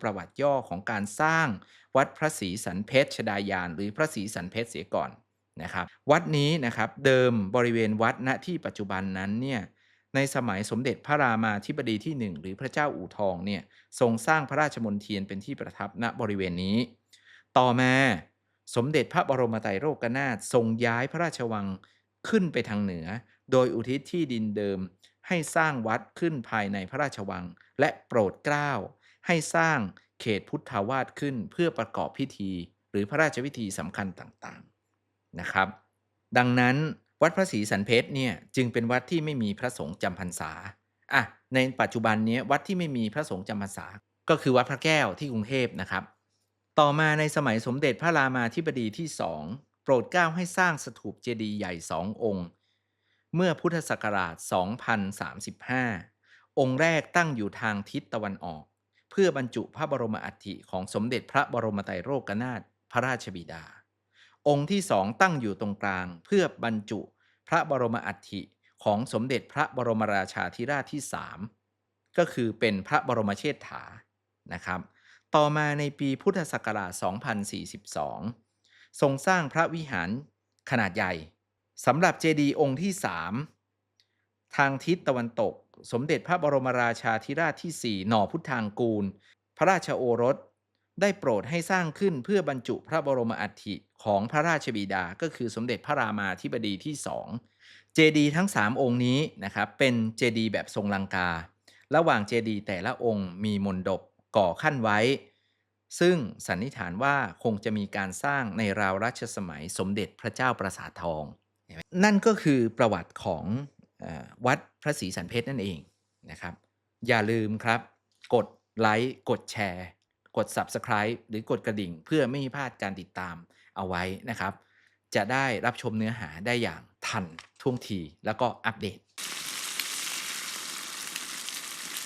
ประวัติย่อของการสร้างวัดพระศรีสันเพชรชดายาน หรือพระศรีสันเพชรเสียก่อนนะครับวัดนี้นะครับเดิมบริเวณวัดณที่ปัจจุบันนั้นเนี่ยในสมัยสมเด็จพระรามาธิบดีที่หนึ่งหรือพระเจ้าอู่ทองเนี่ยทรงสร้างพระราชมณฑียนเป็นที่ประทับณบริเวณนี้ ต่อมาสมเด็จพระบรมไตรโลกนาถทรงย้ายพระราชวังขึ้นไปทางเหนือ โดยอุทิศที่ดินเดิมให้สร้างวัดขึ้นภายในพระราชวัง และโปรดเกล้า ให้สร้างเขตพุทธาวาสขึ้นเพื่อประกอบพิธี หรือพระราชพิธีสำคัญต่างๆนะครับ ดังนั้นวัดพระศรีสันเพชรเนี่ยจึงเป็นวัดที่ไม่มีพระสงฆ์จำพรรษาอะในปัจจุบันนี้วัดที่ไม่มีพระสงฆ์จำพรรษา ก็คือวัดพระแก้วที่กรุงเทพนะครับ ต่อมาในสมัยสมเด็จพระรามาธิบดีที่สองโปรดเกล้าให้สร้างสถูปเจดีย์ใหญ่สององค์ เมื่อพุทธศักราช 2035 องค์แรกตั้งอยู่ทางทิศตะวันออก พื่อบรรจุพระบรมอัฐิของสมเด็จพระบรมไตรโลกนาถพระราชบิดา องค์ที่สองตั้งอยู่ตรงกลาง เพื่อบรรจุพระบรมอัฐิของสมเด็จพระบรมราชาธิราชที่สามก็คือเป็นพระบรมเชษฐานะครับ ต่อมาในปีพุทธศักราช 2042 ทรงสร้างพระวิหารขนาดใหญ่สำหรับเจดีย์องค์ที่3 ทางทิศตะวันตก สมเด็จพระบรมราชาธิราชที่ 4 หน่อพุทธางกูล พระราชโอรสได้โปรดให้สร้างขึ้นเพื่อบรรจุพระบรมอัฐิของพระราชบิดาก็คือสมเด็จพระรามาธิบดีที่สองเจดีย์ทั้ง 3 องค์นี้นะครับเป็นเจดีย์แบบทรงลังกา ระหว่างเจดีย์แต่ละองค์มีมนดบก่อขั้นไว้ ซึ่งสันนิษฐานว่าคงจะมีการสร้างในราวรัชสมัยสมเด็จพระเจ้าประสาททอง นั่นก็คือประวัติของเวัดพระศรีสันเพชรนั่นเองนะครับ อย่าลืมครับ กดไลค์กดแชร์ กด Subscribe หรือกดกระดิ่ง เพื่อไม่ให้พลาดการติดตามเอาไว้นะครับ จะได้รับชมเนื้อหาได้อย่างทันท่วงทีแล้วก็อัปเดต